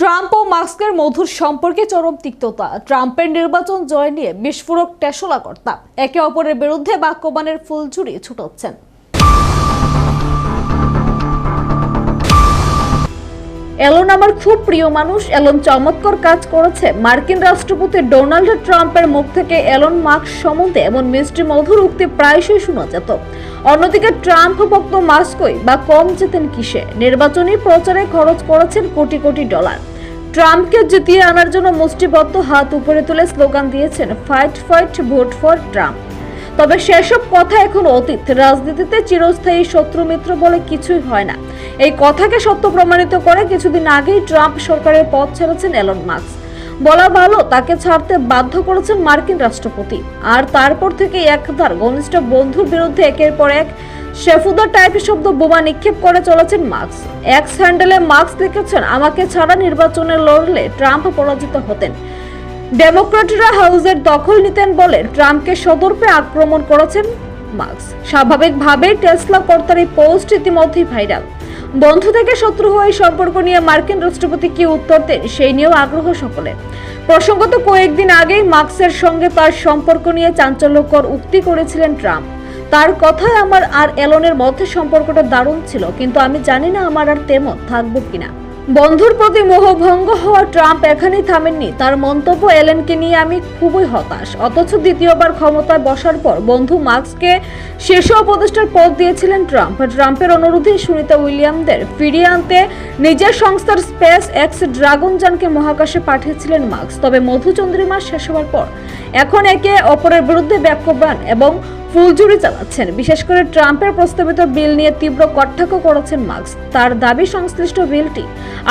Trump ও মাস্কের মধুর সম্পর্কে চরম তিক্ততা। ট্রাম্পের নির্বাচন জয় নিয়ে বিস্ফোরক টেসলা কর্তা একে অপরের বিরুদ্ধে বাক্যবানের ফুলঝুরি ছুটাচ্ছেন। এলন আমার খুব প্রিয় মানুষ। এলন চমৎকার কাজ করেছে। মার্কিন রাষ্ট্রপতি ডোনাল্ড ট্রাম্পের মুখ থেকে এলন মার্কস সম্বন্ধে এমন মিষ্টি মধুর উক্তি প্রায়শই শোনা যেত। অন্যদিকে ট্রাম্প ভক্ত মাস্কই বা কম যেতেন কিসে? নির্বাচনী প্রচারে খরচ করেছেন কোটি কোটি ডলার। ট্রাম্পকে জিতিয়ে আনার জন্য মুষ্টিবদ্ধ হাত উপরে তুলে স্লোগান দিয়েছেন, fight fight, vote for Trump. তবে সেসব কথা এখন অতীত। রাজনীতিতে চিরস্থায়ী শত্রু মিত্র বলে কিছুই হয় না। এই কথাকে সত্য প্রমাণিত করে কিছুদিন আগেই ট্রাম্প সরকারের পথ ছেড়েছেন এলন মার্কস বলা ভালো, তাকে ছাড়তে বাধ্য করেছেন মার্কিন রাষ্ট্রপতি। আর তারপর থেকে একধার ঘনিষ্ঠ বন্ধুর বিরুদ্ধে একের পর এক শেফুদা টাইপ শব্দ বোমা নিক্ষেপ করে চলেছেন মার্কস এক্স হ্যান্ডেলে মার্কস লিখেছেন আমাকে ছাড়া নির্বাচনে লড়লে ট্রাম্প পরাজিত হতেন। ডেমোক্রেটরা হাউসের দখল নিতেন বলে ট্রাম্পকে সদর্পে আক্রমণ করেছেন মার্কস। স্বাভাবিকভাবেই টেসলা কর্তার এই পোস্ট ইতিমধ্যেই ভাইরাল। বন্ধু থেকে শত্রু হয়ে সম্পর্ক নিয়ে মার্কিন রাষ্ট্রপতি কি উত্তর দেন সেই নিয়েও আগ্রহ সকলে। প্রসঙ্গত কয়েকদিন আগেই মার্কসের সঙ্গে তার সম্পর্ক নিয়ে চাঞ্চল্যকর উক্তি করেছিলেন ট্রাম্প। তার কথায় আমার আর এলনের মধ্যে সম্পর্কটা দারুণ ছিল, কিন্তু আমি জানি না আমার আর তেমন থাকব কিনা। বন্ধুর প্রতি মোহভঙ্গ হওয়া ট্রাম্প এখানেই থামেননি। তার মন্তব্য এলেনকে নিয়ে আমি খুবই হতাশ। অথচ দ্বিতীয়বার ক্ষমতায় বসার পর বন্ধু মার্কসকে শীর্ষ উপদেষ্টার পদ দিয়েছিলেন ট্রাম্প। ট্রাম্পের অনুরোধে সুনিতা উইলিয়ামদের ফিরিয়ে আনতে নিজের সংস্থার স্পেস এক্স ড্রাগন যানকে মহাকাশে পাঠিয়েছিলেন মার্কস তবে মধুচন্দ্রিমা শেষ হওয়ার পর এখন একে অপরের বিরুদ্ধে বাক্যবান এবং ফুলঝুরি চালাচ্ছেন। বিশেষ করে ট্রাম্পের প্রস্তাবিত বিল নিয়ে তীব্র কটাক্ষ করেছেন মার্কস। তার দাবি, সংশ্লিষ্ট বিলটি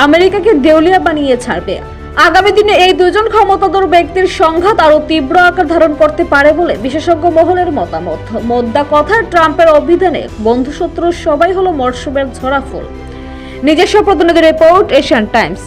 আমেরিকাকে দেউলিয়া বানিয়ে ছাড়বে। আগামী দিনে এই দুজন ক্ষমতাধর ব্যক্তির সংঘাত আরও তীব্র আকার ধারণ করতে পারে বলে বিশেষজ্ঞ মহলের মতামত। মোদ্দা কথায়, ট্রাম্পের অভিধানে বন্ধু শত্রু সবাই হলো মরশুমের ঝরা ফুল। নিজস্ব প্রতিনিধি রিপোর্ট, এশিয়ান টাইমস।